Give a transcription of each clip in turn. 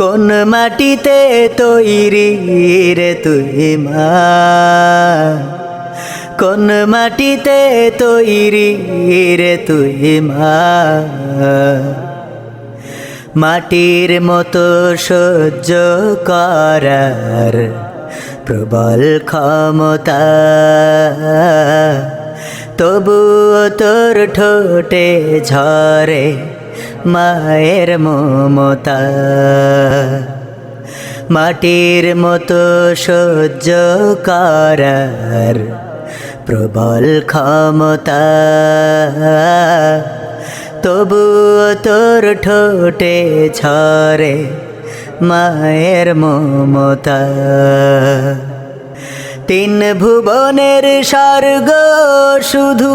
কোন মাটিতে তৈরি রে তুই মা? কোন মাটিতে তৈরি রে তুই মা? মাটির মতো সহ্য করার প্রবল ক্ষমতা। তবুও তোর ঠোঁটে ঝরে মায়ের মমতা। মাটির মতো সহ্য করার প্রবল ক্ষমতা। তবুও তোর ঠোঁটে ঝরে মায়ের মমতা। তিন ভুবনের স্বর্গ শুধু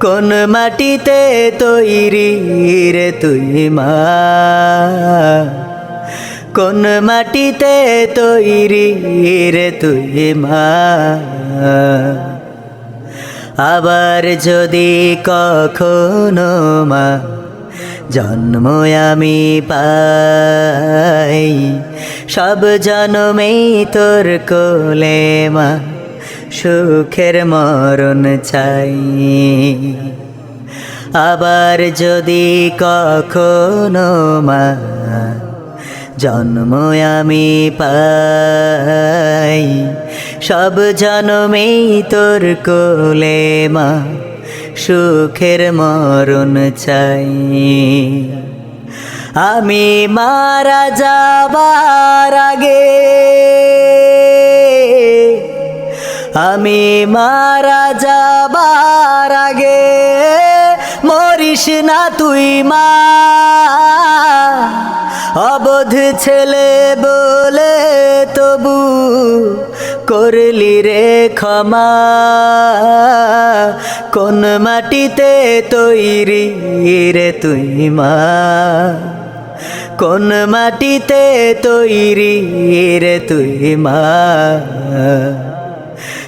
কোন মাটিতে তৈরি রে তুই মা? কোন মাটিতে তৈরি রে তুই মা? আবার যদি কখনো মা, জন্ম আমি পাই, সব জন্মেই তোর কোলে মা। সুখের মরণ চাই। আবার যদি কখনো মা জন্ম আমি পাই, সব জন্মেই তোর কোলে মা সুখের মরণ চাই। আমি মারা যাবার আগে আমি মারা যাবার আগে মরিস না তুই মা। অবোধ ছেলে বলে তবু করলি রে ক্ষমা। কোন মাটিতে তৈরি রে তুই মা? কোন মাটিতে তৈরি রে তুই মা?